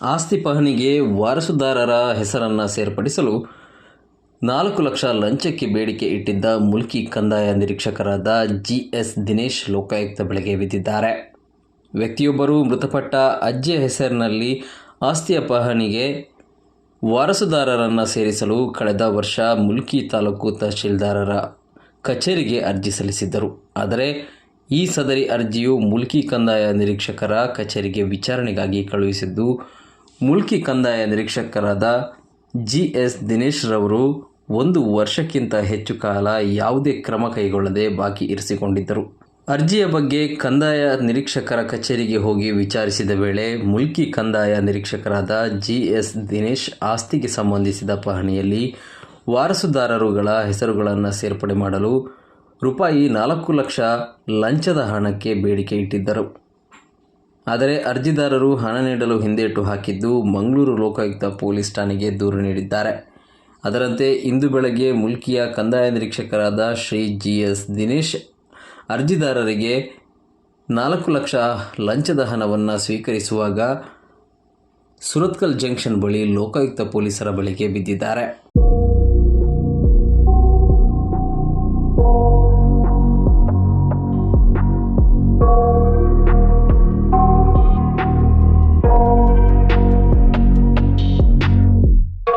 ಆಸ್ತಿ ಪಹಣಿಗೆ ವಾರಸುದಾರರ ಹೆಸರನ್ನು ಸೇರ್ಪಡಿಸಲು ನಾಲ್ಕು ಲಕ್ಷ ಲಂಚಕ್ಕೆ ಬೇಡಿಕೆ ಇಟ್ಟಿದ್ದ ಮುಲ್ಕಿ ಕಂದಾಯ ನಿರೀಕ್ಷಕರಾದ ಜಿ ಎಸ್ ದಿನೇಶ್ ಲೋಕಾಯುಕ್ತ ಬಳಿಗೆ ಬಿದ್ದಿದ್ದಾರೆ. ವ್ಯಕ್ತಿಯೊಬ್ಬರು ಮೃತಪಟ್ಟ ಅಜ್ಜಿಯ ಹೆಸರಿನಲ್ಲಿ ಆಸ್ತಿಯ ಪಹಣಿಗೆ ವಾರಸುದಾರರನ್ನು ಸೇರಿಸಲು ಕಳೆದ ವರ್ಷ ಮುಲ್ಕಿ ತಾಲೂಕು ತಹಶೀಲ್ದಾರರ ಕಚೇರಿಗೆ ಅರ್ಜಿ ಸಲ್ಲಿಸಿದ್ದರು. ಆದರೆ ಈ ಸದರಿ ಅರ್ಜಿಯು ಮುಲ್ಕಿ ಕಂದಾಯ ನಿರೀಕ್ಷಕರ ಕಚೇರಿಗೆ ವಿಚಾರಣೆಗಾಗಿ ಕಳುಹಿಸಿದ್ದು ಮುಲ್ಕಿ ಕಂದಾಯ ನಿರೀಕ್ಷಕರಾದ ಜಿ ಎಸ್ ದಿನೇಶ್ ರವರು ಒಂದು ವರ್ಷಕ್ಕಿಂತ ಹೆಚ್ಚು ಕಾಲ ಯಾವುದೇ ಕ್ರಮ ಕೈಗೊಳ್ಳದೆ ಬಾಕಿ ಇರಿಸಿಕೊಂಡಿದ್ದರು. ಅರ್ಜಿಯ ಬಗ್ಗೆ ಕಂದಾಯ ನಿರೀಕ್ಷಕರ ಕಚೇರಿಗೆ ಹೋಗಿ ವಿಚಾರಿಸಿದ ವೇಳೆ ಮುಲ್ಕಿ ಕಂದಾಯ ನಿರೀಕ್ಷಕರಾದ ಜಿ ಎಸ್ ದಿನೇಶ್ ಆಸ್ತಿಗೆ ಸಂಬಂಧಿಸಿದ ಪಹಣಿಯಲ್ಲಿ ವಾರಸುದಾರರುಗಳ ಹೆಸರುಗಳನ್ನು ಸೇರ್ಪಡೆ ಮಾಡಲು ರೂಪಾಯಿ ನಾಲ್ಕು ಲಕ್ಷ ಲಂಚದ ಹಣಕ್ಕೆ ಬೇಡಿಕೆ ಇಟ್ಟಿದ್ದರು. ಆದರೆ ಅರ್ಜಿದಾರರು ಹಣ ನೀಡಲು ಹಿಂದೇಟು ಹಾಕಿದ್ದು ಮಂಗಳೂರು ಲೋಕಾಯುಕ್ತ ಪೊಲೀಸ್ ಠಾಣೆಗೆ ದೂರು ನೀಡಿದ್ದಾರೆ. ಅದರಂತೆ ಇಂದು ಬೆಳಗ್ಗೆ ಮುಲ್ಕಿಯ ಕಂದಾಯ ನಿರೀಕ್ಷಕರಾದ ಶ್ರೀ ಜಿ ಎಸ್ ದಿನೇಶ್ ಅರ್ಜಿದಾರರಿಗೆ ನಾಲ್ಕು ಲಕ್ಷ ಲಂಚದ ಹಣವನ್ನು ಸ್ವೀಕರಿಸುವಾಗ ಸುರತ್ಕಲ್ ಜಂಕ್ಷನ್ ಬಳಿ ಲೋಕಾಯುಕ್ತ ಪೊಲೀಸರ ಬಳಿಗೆ ಬಿದ್ದಿದ್ದಾರೆ.